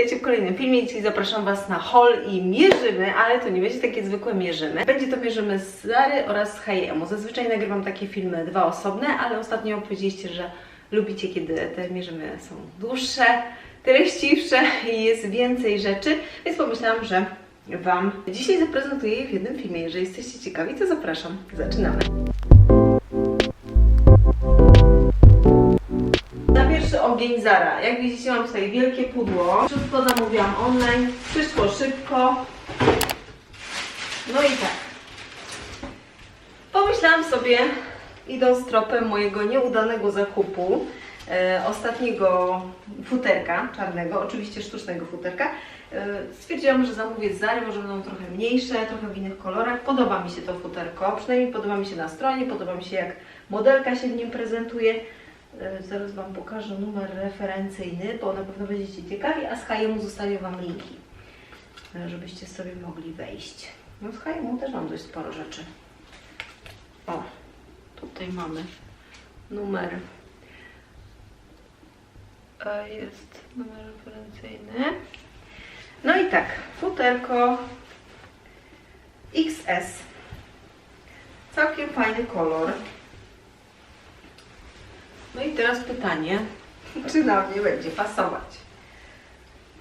witajcie w kolejnym filmie. Dzisiaj zapraszam Was na haul i mierzymy, ale to nie będzie takie zwykłe mierzymy. Będzie to mierzymy z Zary oraz z H&M. Zazwyczaj nagrywam takie filmy dwa osobne, ale ostatnio powiedzieliście, że lubicie, kiedy te mierzymy są dłuższe, treściwsze i jest więcej rzeczy, więc pomyślałam, że Wam dzisiaj zaprezentuję je w jednym filmie. Jeżeli jesteście ciekawi, to zapraszam. Zaczynamy. Ogień Zara. Jak widzicie mam tutaj wielkie pudło. Wszystko zamówiłam online. Przyszło szybko. No i tak. Pomyślałam sobie, idąc tropem mojego nieudanego zakupu, e, ostatniego futerka czarnego, oczywiście sztucznego futerka, e, stwierdziłam, że zamówię z Zary, może będą trochę mniejsze, trochę w innych kolorach. Podoba mi się to futerko, przynajmniej podoba mi się na stronie, podoba mi się jak modelka się w nim prezentuje. E, Zaraz Wam pokażę numer referencyjny, bo na pewno będziecie ciekawi, a z H&M zostawię Wam linki, e, żebyście sobie mogli wejść. No z H&M też mam dość sporo rzeczy. O, tutaj mamy numer. Jest numer referencyjny. No i tak, futerko XS. Całkiem fajny kolor. No i teraz pytanie, czy na mnie będzie pasować?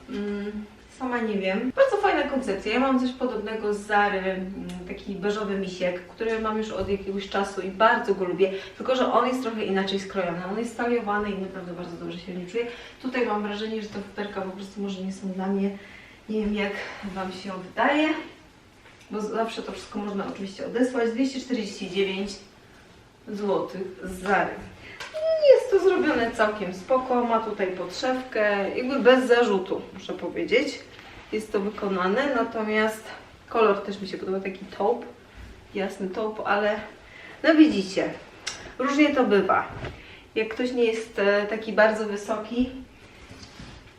Mm, sama nie wiem. Bardzo fajna koncepcja. Ja mam coś podobnego z Zary, mm, taki beżowy misiek, który mam już od jakiegoś czasu i bardzo go lubię, tylko że on jest trochę inaczej skrojony. On jest staliowany i naprawdę bardzo dobrze się w nim czuję. Tutaj mam wrażenie, że te futerka po prostu może nie są dla mnie. Nie wiem jak Wam się wydaje, bo zawsze to wszystko można oczywiście odesłać. 249 zł z Zary. Jest to zrobione całkiem spoko, ma tutaj podszewkę, jakby bez zarzutu, muszę powiedzieć. Jest to wykonane, natomiast kolor też mi się podoba, taki taupe, jasny taupe, ale no widzicie, różnie to bywa. Jak ktoś nie jest e, taki bardzo wysoki,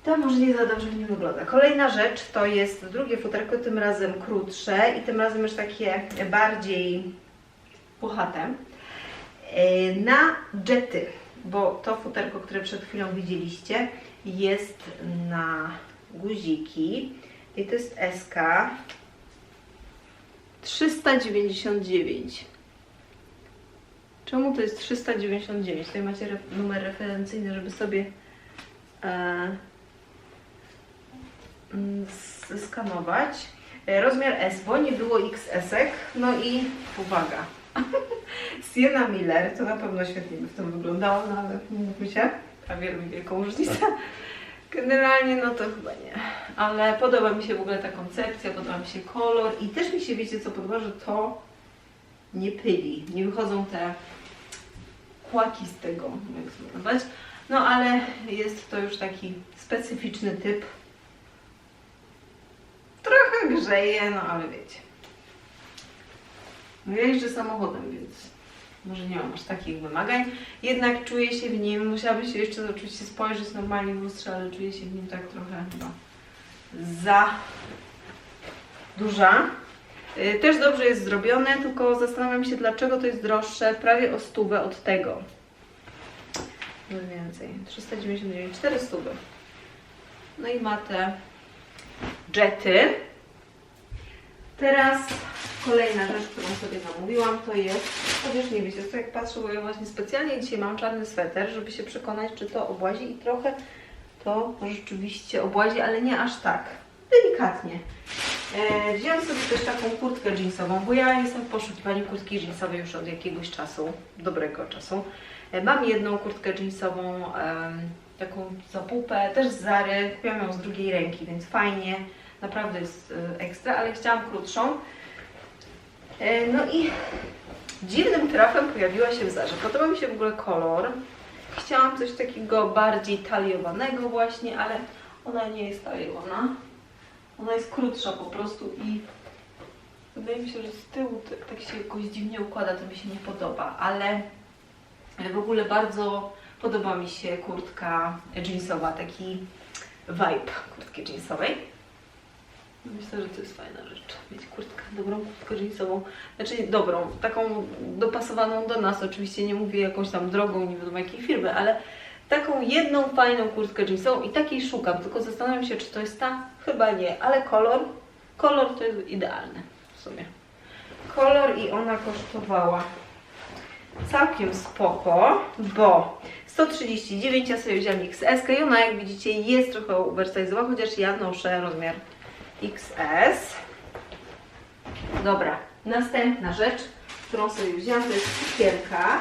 to może nie za dobrze w nim wygląda. Kolejna rzecz to jest drugie futerko, tym razem krótsze i tym razem już takie bardziej puchate. E, Na jety, bo to futerko, które przed chwilą widzieliście, jest na guziki i to jest SK 399. Czemu to jest 399? Tutaj macie ref- numer referencyjny, żeby sobie e, mm, zeskanować. E, Rozmiar S, bo nie było XS-ek. No i uwaga. Sienna Miller, to na pewno świetnie by w tym wyglądało, no ale mówmy się, prawie robi wielką różnicę. Generalnie no to chyba nie, ale podoba mi się w ogóle ta koncepcja, podoba mi się kolor i też mi się, wiecie co podoba, że to nie pyli, nie wychodzą te kłaki z tego, jak to. No ale jest to już taki specyficzny typ. Trochę grzeje, no ale wiecie. No ja jeżdżę samochodem, więc może nie mam aż takich wymagań. Jednak czuję się w nim, musiałabym się jeszcze oczywiście spojrzeć normalnie w lustrze, ale czuję się w nim tak trochę chyba za duża. Y, Też dobrze jest zrobione, tylko zastanawiam się dlaczego to jest droższe, prawie o stówę od tego. Mniej więcej, 399, 400. No i ma te jety. Teraz kolejna rzecz, którą sobie zamówiłam, to jest, chociaż nie wiecie, to jak patrzę, bo ja właśnie specjalnie dzisiaj mam czarny sweter, żeby się przekonać, czy to obłazi i trochę to rzeczywiście obłazi, ale nie aż tak, delikatnie. E, wziąłam sobie też taką kurtkę jeansową, bo ja jestem w poszukiwaniu kurtki jeansowej już od jakiegoś czasu, dobrego czasu. E, mam jedną kurtkę jeansową, em, taką zapupę, też z Zary, kupiłam ją z drugiej ręki, więc fajnie, naprawdę jest e, ekstra, ale chciałam krótszą. E, No i dziwnym trafem pojawiła się w Zarze. Podoba mi się w ogóle kolor. Chciałam coś takiego bardziej taliowanego właśnie, ale ona nie jest taliowana. Ona jest krótsza po prostu i wydaje mi się, że z tyłu tak, tak się jakoś dziwnie układa, to mi się nie podoba, ale w ogóle bardzo podoba mi się kurtka jeansowa, taki vibe kurtki jeansowej. Myślę, że to jest fajna rzecz. Mieć kurtkę, dobrą kurtkę jeansową. Znaczy dobrą, taką dopasowaną do nas. Oczywiście nie mówię jakąś tam drogą, nie wiadomo jakiej firmy, ale taką jedną fajną kurtkę jeansową i takiej szukam, tylko zastanawiam się, czy to jest ta? Chyba nie, ale kolor, kolor to jest idealny w sumie. Kolor i ona kosztowała całkiem spoko, bo 139, ja sobie wziąłem XS i ona jak widzicie jest trochę oversize'owa, chociaż ja noszę rozmiar XS. Dobra, następna rzecz, którą sobie wziąłam, to jest sukienka.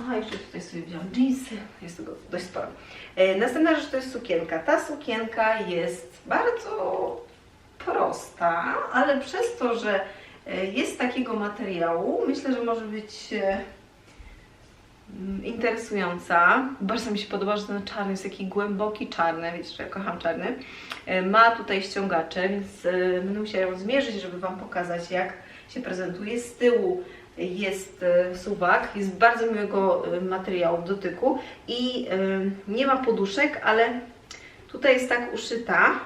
Aha, jeszcze tutaj sobie wziąłam jeansy, jest tego dość sporo. E, następna rzecz to jest sukienka. Ta sukienka jest bardzo prosta, ale przez to, że e, jest takiego materiału, myślę, że może być e, interesująca. Bardzo mi się podoba, że ten czarny jest taki głęboki czarny, wiecie, że ja kocham czarny. E, Ma tutaj ściągacze, więc e, będę musiała ją zmierzyć, żeby Wam pokazać, jak się prezentuje. Z tyłu jest e, suwak, jest bardzo miłego materiału w dotyku i nie ma poduszek, ale tutaj jest tak uszyta,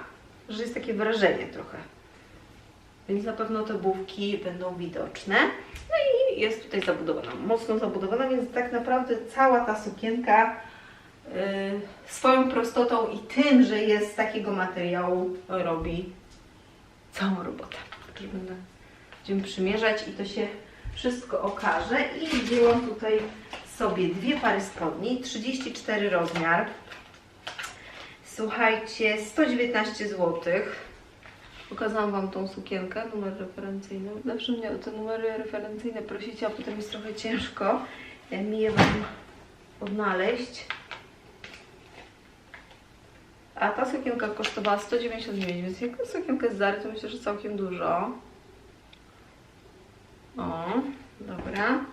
że jest takie wrażenie trochę. Więc na pewno te główki będą widoczne. No i jest tutaj zabudowana, mocno zabudowana, więc tak naprawdę cała ta sukienka y, swoją prostotą i tym, że jest z takiego materiału, robi całą robotę. Także będę, będziemy przymierzać i to się wszystko okaże. I wzięłam tutaj sobie dwie pary spodni, 34 rozmiar. Słuchajcie, 119 zł. Pokazałam Wam tą sukienkę, numer referencyjny. Zawsze mnie o te numery referencyjne prosicie, a potem jest trochę ciężko mi je Wam odnaleźć. A ta sukienka kosztowała 199, więc jak na sukienkę z Zary, to myślę, że całkiem dużo. O, dobra.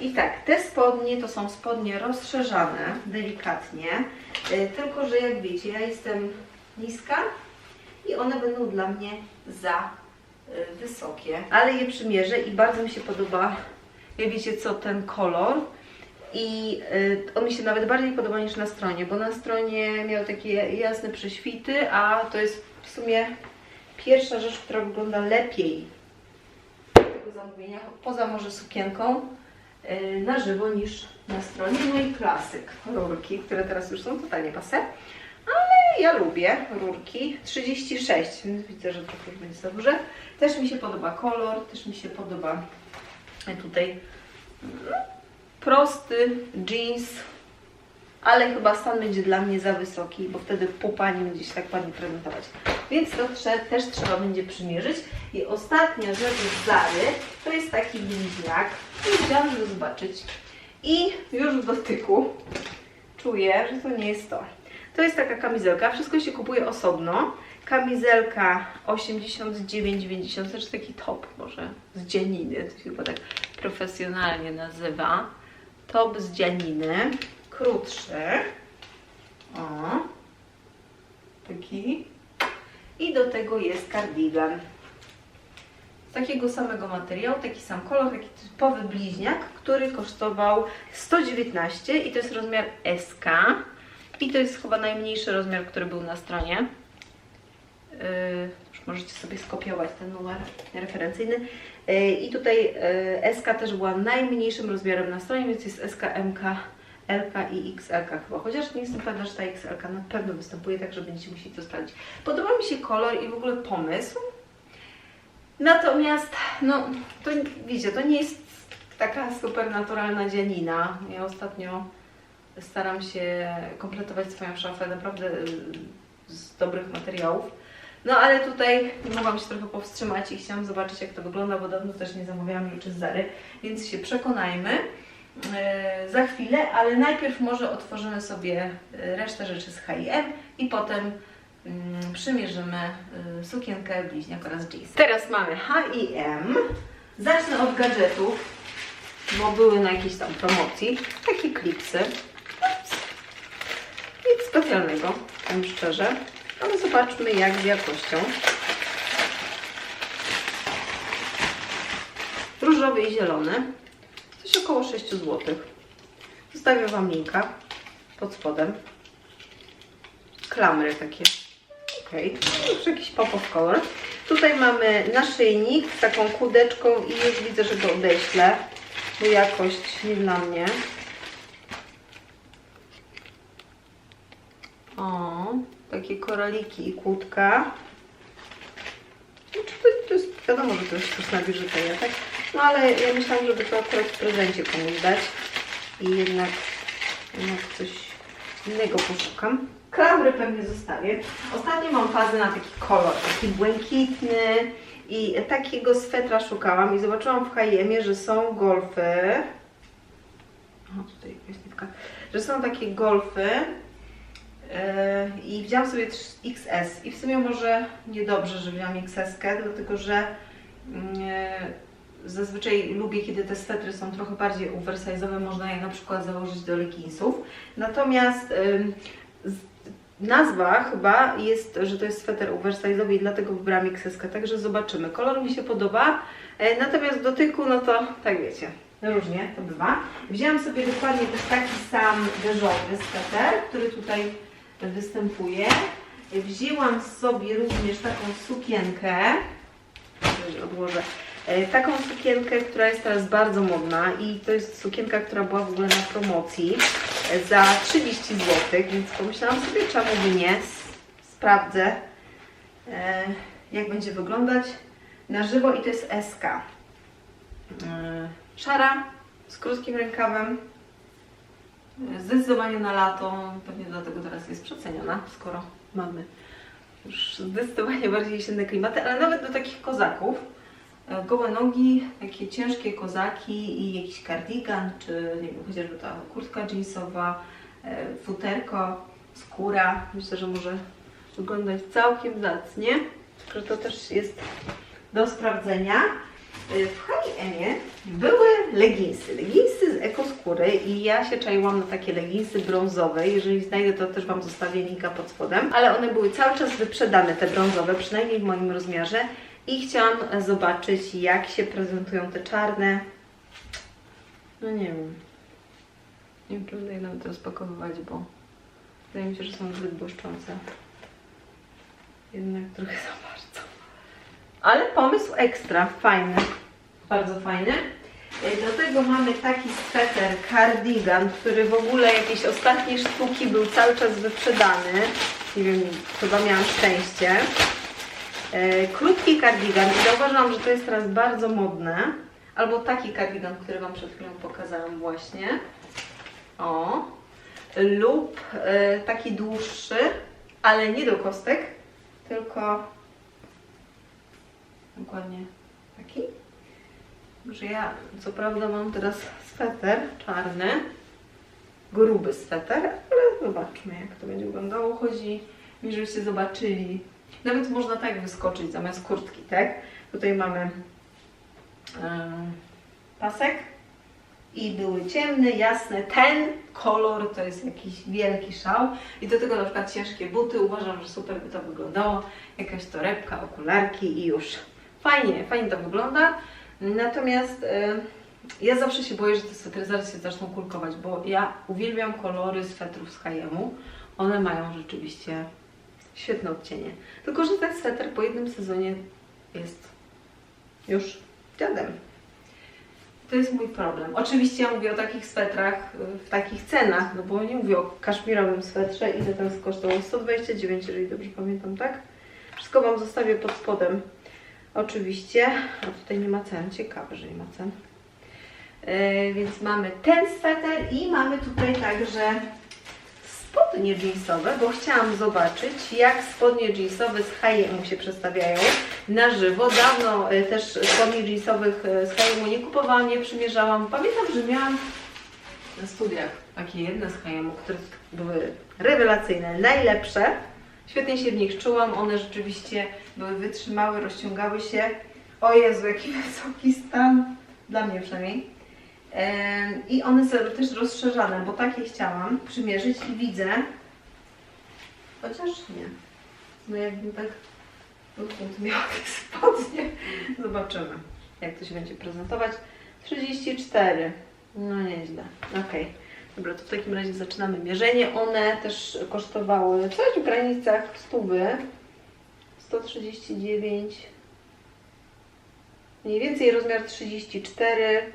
I tak, te spodnie to są spodnie rozszerzane, delikatnie. E, Tylko, że jak wiecie, ja jestem niska i one będą dla mnie za y, wysokie. Ale je przymierzę i bardzo mi się podoba, jak wiecie co, ten kolor. I y, on mi się nawet bardziej podoba niż na stronie, bo na stronie miał takie jasne prześwity, a to jest w sumie pierwsza rzecz, która wygląda lepiej tego zamówienia, poza może sukienką, y, na żywo niż na stronie. No i klasyk, rurki, które teraz już są totalnie pase. Ja lubię rurki 36, więc widzę, że trochę będzie za duże. Też mi się podoba kolor, też mi się podoba tutaj no, prosty jeans, ale chyba stan będzie dla mnie za wysoki, bo wtedy pupa nie będzie się tak ładnie prezentować. Więc to też trzeba będzie przymierzyć. I ostatnia rzecz z Zary to jest taki bliźniak. I chciałam, zobaczyć. I już w dotyku czuję, że to nie jest to. To jest taka kamizelka, wszystko się kupuje osobno. Kamizelka 89,90, to jest taki top może z dzianiny, to się chyba tak profesjonalnie nazywa. Top z dzianiny, krótszy. O, taki. I do tego jest kardigan. Z takiego samego materiału, taki sam kolor, taki typowy bliźniak, który kosztował 119 i to jest rozmiar SK. I to jest chyba najmniejszy rozmiar, który był na stronie. Yy, już możecie sobie skopiować ten numer referencyjny. Yy, I tutaj yy, SK też była najmniejszym rozmiarem na stronie, więc jest SK, MK, LK i XL chyba. Chociaż nie jestem pewna, że ta XL na pewno występuje, także będziecie musieli to sprawdzić. Podoba mi się kolor i w ogóle pomysł. Natomiast, no, to wiecie, to nie jest taka super naturalna dzianina. Ja ostatnio staram się kompletować swoją szafę naprawdę y, z dobrych materiałów. No ale tutaj mogłam się trochę powstrzymać i chciałam zobaczyć jak to wygląda, bo dawno też nie zamawiałam rzeczy z Zary, więc się przekonajmy yy, za chwilę, ale najpierw może otworzymy sobie y, resztę rzeczy z H&M i potem mm, przymierzymy y, sukienkę, bliźniak oraz jeans. Teraz mamy H&M. Zacznę od gadżetów, bo były na jakiejś tam promocji. Takie klipsy. Nic specjalnego, powiem szczerze. Ale zobaczmy jak z jakością. Różowy i zielony. Coś około 6 zł. Zostawię Wam linka pod spodem. Klamry takie. Ok, już jakiś pop-of color. Tutaj mamy naszyjnik z taką kudeczką i już widzę, że go odeślę, bo jakość nie dla mnie. O, takie koraliki i kłódka. Znaczy to, to jest, wiadomo, że to jest sztuczna biżuteria, tak? No ale ja myślałam, żeby to akurat w prezencie komuś dać. I jednak, jednak coś innego poszukam. Klamry pewnie zostawię. Ostatnio mam fazę na taki kolor, taki błękitny i takiego swetra szukałam i zobaczyłam w H&M, że są golfy. O, tutaj jest nitka. Że są takie golfy i wzięłam sobie XS i w sumie może niedobrze, że wzięłam XS, dlatego że yy, zazwyczaj lubię, kiedy te swetry są trochę bardziej oversize'owe, można je na przykład założyć do leginsów. Natomiast nazwa chyba jest, że to jest sweter oversize'owy i dlatego wybrałam XS, także zobaczymy. Kolor mi się podoba, yy, natomiast dotyku, no to tak wiecie, różnie to bywa. Wzięłam sobie dokładnie też taki sam beżowy sweter, który tutaj występuje. Wzięłam sobie również taką sukienkę, odłożę, e, taką sukienkę, która jest teraz bardzo modna i to jest sukienka, która była w ogóle na promocji e, za 30 zł, więc pomyślałam sobie, czemu by nie, sprawdzę e, jak będzie wyglądać. Na żywo i to jest SK. Szara, z krótkim rękawem, Zdecydowanie na lato, pewnie dlatego teraz jest przeceniona, skoro mamy już zdecydowanie bardziej jesienne klimaty, ale nawet do takich kozaków. E, Gołe nogi, takie ciężkie kozaki i jakiś kardigan, czy nie wiem, chociażby ta kurtka jeansowa, e, futerko, skóra. Myślę, że może wyglądać całkiem zacnie. Tylko to też jest do sprawdzenia. Y, W H&M były leginsy, leginsy z ekoskóry i ja się czaiłam na takie leginsy brązowe. Jeżeli znajdę, to też Wam zostawię linka pod spodem. Ale one były cały czas wyprzedane, te brązowe, przynajmniej w moim rozmiarze. I chciałam zobaczyć, jak się prezentują te czarne. No nie wiem. Nie wiem, czy będę je nawet rozpakowywać, bo wydaje mi się, że są zbyt błyszczące. Jednak trochę za bardzo. Ale pomysł ekstra, fajny. Bardzo fajny. E, Do tego mamy taki sweter, cardigan, który w ogóle jakieś ostatnie sztuki był cały czas wyprzedany. Nie wiem, chyba miałam szczęście. E, Krótki cardigan i zauważyłam, że to jest teraz bardzo modne. Albo taki cardigan, który Wam przed chwilą pokazałam właśnie. O. Lub e, taki dłuższy, ale nie do kostek, tylko dokładnie taki. Że ja co prawda mam teraz sweter czarny, gruby sweter, ale zobaczmy jak to będzie wyglądało. Chodzi mi, żebyście zobaczyli. Nawet można tak wyskoczyć zamiast kurtki, tak? Tutaj mamy em, pasek i były ciemne, jasne. Ten kolor to jest jakiś wielki szał i do tego na przykład ciężkie buty. Uważam, że super by to wyglądało. Jakaś torebka, okularki i już. Fajnie, fajnie to wygląda. Natomiast e, ja zawsze się boję, że te swetry zaraz się zaczną kulkować, bo ja uwielbiam kolory swetrów z H&M-u. One mają rzeczywiście świetne odcienie. Tylko, że ten sweter po jednym sezonie jest już dziadem. To jest mój problem. Oczywiście ja mówię o takich swetrach y, w takich cenach, no bo nie mówię o kaszmirowym swetrze. Ile ten kosztował? 129, jeżeli dobrze pamiętam, tak? Wszystko Wam zostawię pod spodem. Oczywiście. A tutaj nie ma cen. Ciekawe, że nie ma cen. Yy, więc mamy ten sweter i mamy tutaj także spodnie jeansowe, bo chciałam zobaczyć, jak spodnie jeansowe z H&M się przedstawiają na żywo. Dawno y, też spodni jeansowych y, z H&M nie kupowałam, nie przymierzałam. Pamiętam, że miałam na studiach takie jedne z H&M, które były rewelacyjne, najlepsze. Świetnie się w nich czułam, one rzeczywiście były wytrzymałe, rozciągały się. O Jezu, jaki wysoki stan, dla mnie przynajmniej. I one są też rozszerzane, bo takie chciałam przymierzyć i widzę, chociaż nie. No jakbym tak dotąd miała te spodnie. Zobaczymy, jak to się będzie prezentować. 34. No nieźle. Okej. Dobra, to w takim razie zaczynamy mierzenie. One też kosztowały coś w granicach stówy. 139. Mniej więcej rozmiar 34.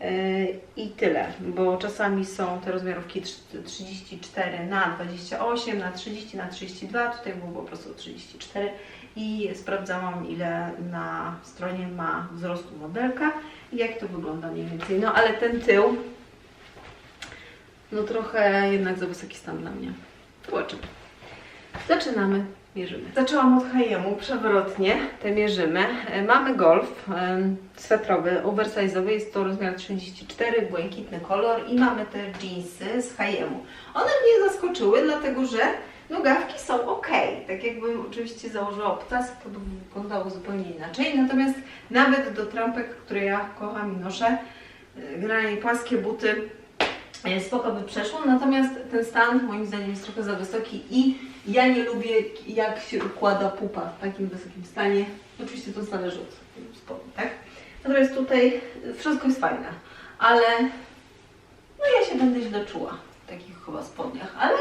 Yy, I tyle, bo czasami są te rozmiarówki trz- 34 na 28, na 30, na 32, tutaj było po prostu 34 i sprawdzałam ile na stronie ma wzrostu modelka i jak to wygląda mniej więcej. No ale ten tył, no trochę jednak za wysoki stan dla mnie. Zobaczymy. Zaczynamy, mierzymy. Zaczęłam od H&M, przewrotnie te mierzymy. E, Mamy golf e, swetrowy, oversize'owy, jest to rozmiar 34, błękitny kolor i mamy te jeansy z H&M. One mnie zaskoczyły, dlatego że nogawki są ok. Tak jakbym oczywiście założyła obcasy, to by wyglądało zupełnie inaczej. Natomiast nawet do trampek, które ja kocham i noszę, e, generalnie płaskie buty, spoko by przeszło, natomiast ten stan moim zdaniem jest trochę za wysoki i ja nie lubię jak się układa pupa w takim wysokim stanie. Oczywiście to zależy od spodni, tak? Natomiast tutaj wszystko jest fajne, ale no ja się będę źle czuła w takich chyba spodniach, ale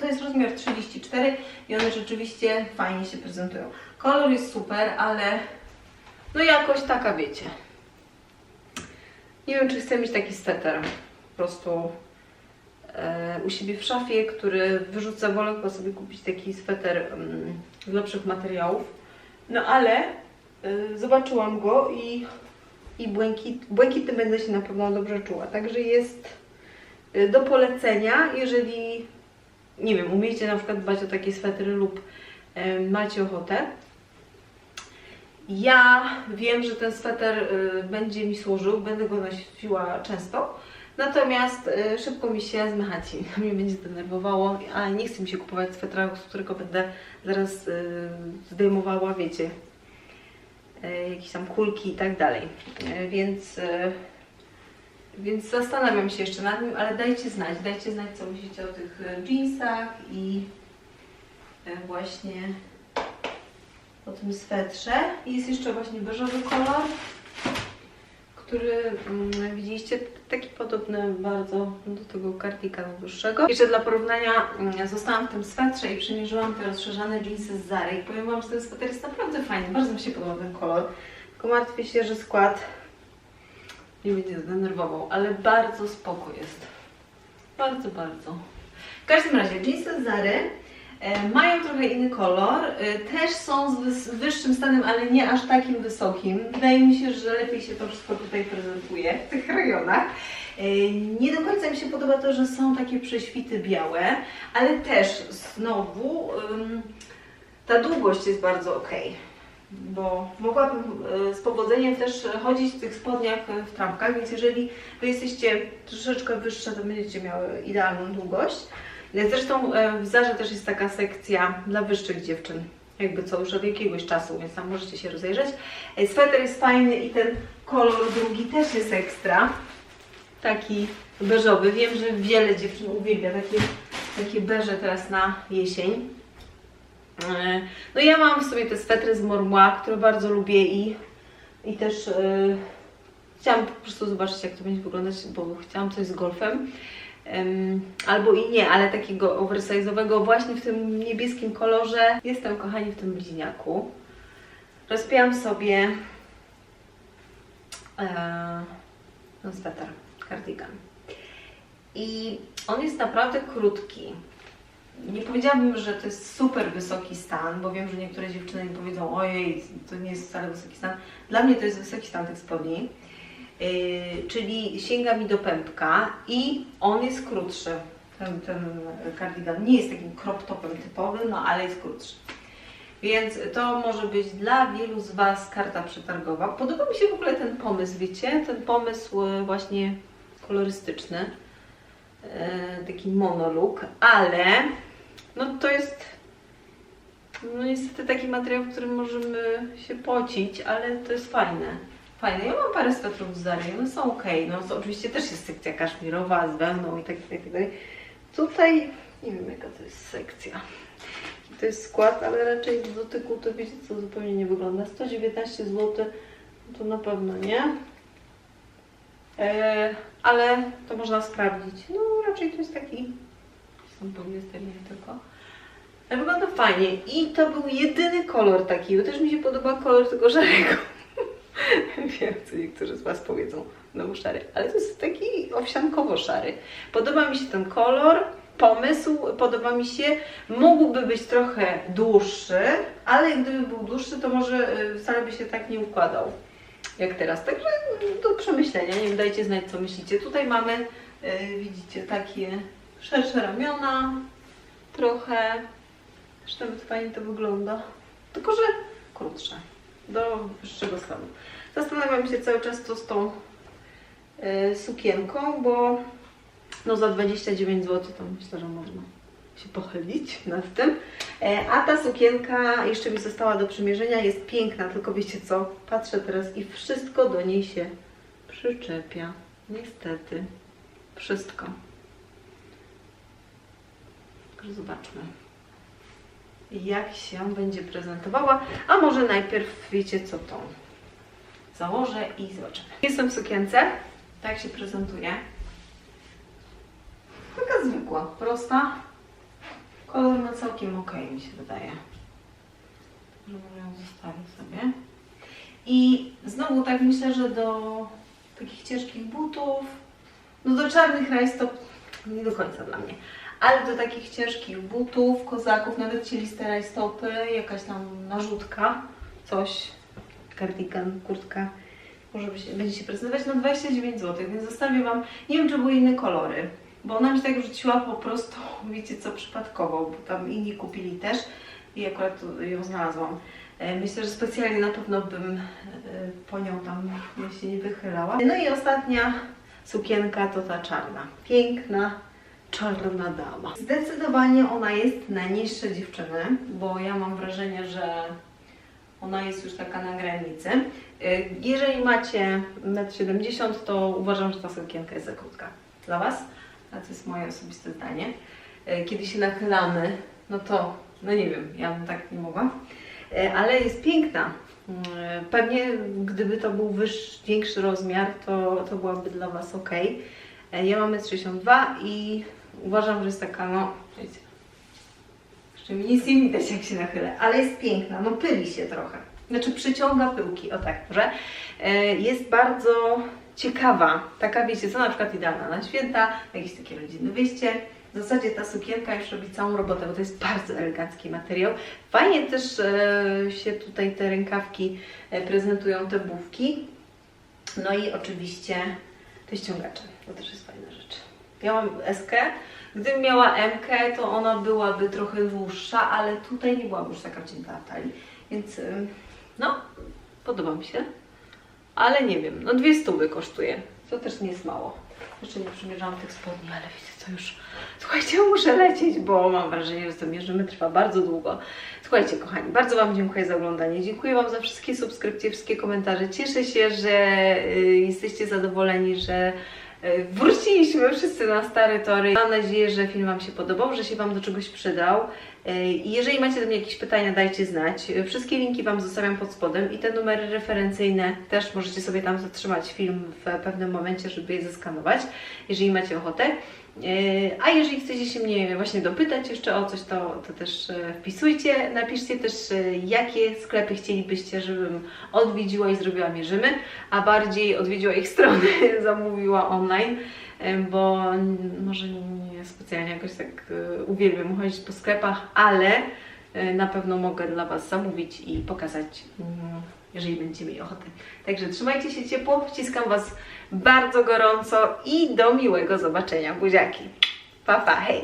to jest rozmiar 34 i one rzeczywiście fajnie się prezentują. Kolor jest super, ale no jakoś taka wiecie. Nie wiem, czy chcę mieć taki sweter po prostu e, u siebie w szafie, który wyrzucę, wolę chyba sobie kupić taki sweter mm, z lepszych materiałów. No ale y, zobaczyłam go i, i błękit, błękitny będę się na pewno dobrze czuła. Także jest y, do polecenia, jeżeli nie wiem, umiecie na przykład dbać o takie swetry lub macie ochotę. Ja wiem, że ten sweter będzie mi służył, będę go nosiła często. Natomiast y, szybko mi się zmychaci, mnie będzie denerwowało, a nie chcę mi się kupować swetra, z którego będę zaraz y, zdejmowała, wiecie, y, jakieś tam kulki i tak dalej. Y, więc, y, więc zastanawiam się jeszcze nad nim, ale dajcie znać, dajcie znać co myślicie o tych y, jeansach i y, właśnie o tym swetrze. Jest jeszcze właśnie beżowy kolor który mm, widzieliście, taki podobny bardzo do tego cardiganu dłuższego. Jeszcze dla porównania mm, zostałam w tym swetrze i przymierzyłam te rozszerzane jeansy z Zary i powiem Wam, że ten sweter jest naprawdę fajny, bardzo mi się podoba ten kolor. Tylko martwię się, że skład nie będzie denerwował, ale bardzo spoko jest. Bardzo, bardzo. W każdym razie jeansy z Zary Mają trochę inny kolor, e, też są z wyższym stanem, ale nie aż takim wysokim. Wydaje mi się, że lepiej się to wszystko tutaj prezentuje w tych rejonach. E, Nie do końca mi się podoba to, że są takie prześwity białe, ale też znowu ta długość jest bardzo ok. Bo mogłabym e, z powodzeniem też chodzić w tych spodniach e, w trampkach, więc jeżeli Wy jesteście troszeczkę wyższe, to będziecie miały idealną długość. Zresztą e, w Zarze też jest taka sekcja dla wyższych dziewczyn, jakby co już od jakiegoś czasu, więc tam możecie się rozejrzeć. E, Sweter jest fajny i ten kolor drugi też jest ekstra, taki beżowy. Wiem, że wiele dziewczyn uwielbia takie, takie beże teraz na jesień. E, No ja mam w sobie te swetry z Mormła, które bardzo lubię i, i też e, chciałam po prostu zobaczyć jak to będzie wyglądać, bo chciałam coś z golfem. Albo i nie, ale takiego oversize'owego właśnie w tym niebieskim kolorze. Jestem, kochani, w tym bliźniaku. Rozpięłam sobie e, no sweter. I on jest naprawdę krótki. Nie powiedziałabym, że to jest super wysoki stan, bo wiem, że niektóre dziewczyny mi powiedzą, ojej, to nie jest wcale wysoki stan. Dla mnie to jest wysoki stan tych spodni. Yy, czyli sięga mi do pępka i on jest krótszy. Ten, ten kardigan nie jest takim crop topem typowym, no ale jest krótszy. Więc to może być dla wielu z Was karta przetargowa. Podoba mi się w ogóle ten pomysł, wiecie? Ten pomysł e, właśnie kolorystyczny. E, taki monolog, ale no to jest no niestety taki materiał, w którym możemy się pocić, ale to jest fajne fajne. Ja mam parę swetrów z Zary, one są ok. No to oczywiście też jest sekcja kaszmirowa z wełną i tak dalej, tak dalej. Tutaj nie wiem jaka to jest sekcja. To jest skład, ale raczej w dotyku to wiecie co zupełnie nie wygląda. 119 zł no to na pewno nie. E, ale to można sprawdzić. No raczej to jest taki są poliester, nie tylko. Ale wygląda fajnie i to był jedyny kolor taki, bo też mi się podoba kolor tego żarego. Wiem, co niektórzy z Was powiedzą, no szary, ale to jest taki owsiankowo-szary. Podoba mi się ten kolor, pomysł, podoba mi się. Mógłby być trochę dłuższy, ale gdyby był dłuższy, to może y, wcale by się tak nie układał jak teraz. Także do przemyślenia, nie dajcie znać, co myślicie. Tutaj mamy, y, widzicie, takie szersze ramiona, trochę, zresztą fajnie to wygląda, tylko że krótsze, do wyższego stanu. Zastanawiam się cały czas, co z tą y, sukienką, bo no za 29 zł to myślę, że można się pochylić nad tym. E, A ta sukienka jeszcze mi została do przymierzenia, jest piękna, tylko wiecie co, patrzę teraz i wszystko do niej się przyczepia. Niestety. Wszystko. Także zobaczmy, jak się będzie prezentowała. A może najpierw wiecie co tą założę i zobaczymy. Jestem w sukience, tak się prezentuje. Taka zwykła, prosta. Kolor ma całkiem ok, mi się wydaje. Że może ją zostawię sobie. I znowu tak myślę, że do takich ciężkich butów, no do czarnych rajstop nie do końca dla mnie. Ale do takich ciężkich butów, kozaków, nawet cieliste rajstopy, jakaś tam narzutka, coś, kardigan, kurtka, może będzie się prezentować na 29 zł, więc zostawię Wam, nie wiem czy były inne kolory, bo ona mi się tak rzuciła po prostu, wiecie co, przypadkowo, bo tam inni kupili też i akurat ją znalazłam. E, Myślę, że specjalnie na pewno bym e, po nią tam się nie wychylała. No i ostatnia sukienka to ta czarna. Piękna, czarna dama. Zdecydowanie ona jest na niższe dziewczyny, bo ja mam wrażenie, że ona jest już taka na granicy. Y, Jeżeli macie 1,70 m, to uważam, że ta sukienka jest za krótka dla Was. A to jest moje osobiste zdanie. Y, Kiedy się nachylamy, no to, no nie wiem, ja bym tak nie mogła. Y, Ale jest piękna. Pewnie gdyby to był wyższy, większy rozmiar, to, to byłaby dla Was ok. Ja mam 1,62 m i uważam, że jest taka, no, wiecie, jeszcze mi nic nie widać, jak się nachylę, ale jest piękna, no pyli się trochę. Znaczy przyciąga pyłki, o tak, że jest bardzo ciekawa. Taka, wiecie, co na przykład idealna na święta, na jakieś takie rodzinne wyjście. W zasadzie ta sukienka już robi całą robotę, bo to jest bardzo elegancki materiał. Fajnie też e, się tutaj te rękawki e, prezentują, te bufki. No i oczywiście te ściągacze, to też jest fajna rzecz. Ja mam SK. Gdybym miała MK, to ona byłaby trochę dłuższa, ale tutaj nie byłaby już taka wcięta w talii. Więc no, podoba mi się. Ale nie wiem, no dwie stówy kosztuje. To też nie jest mało. Jeszcze nie przymierzałam tych spodni, ale wiecie co już. Słuchajcie, muszę lecieć, bo mam wrażenie, że to mierzymy trwa bardzo długo. Słuchajcie, kochani, bardzo Wam dziękuję za oglądanie. Dziękuję Wam za wszystkie subskrypcje, wszystkie komentarze. Cieszę się, że y, jesteście zadowoleni, że wróciliśmy wszyscy na stare tory. Mam nadzieję, że film Wam się podobał, że się Wam do czegoś przydał. I jeżeli macie do mnie jakieś pytania, dajcie znać. Y, Wszystkie linki Wam zostawiam pod spodem i te numery referencyjne też możecie sobie tam zatrzymać film w pewnym momencie, żeby je zeskanować, jeżeli macie ochotę. Yy, A jeżeli chcecie się mnie właśnie dopytać jeszcze o coś, to, to też e, wpisujcie. Napiszcie też, e, jakie sklepy chcielibyście, żebym odwiedziła i zrobiła mierzymy, a bardziej odwiedziła ich strony, zamówiła online, e, bo może nie specjalnie jakoś tak e, uwielbiam chodzić po sklepach, ale e, na pewno mogę dla Was zamówić i pokazać, mm, jeżeli będziecie mieli ochotę. Także trzymajcie się ciepło, wciskam Was bardzo gorąco i do miłego zobaczenia. Buziaki. Pa, pa, hej!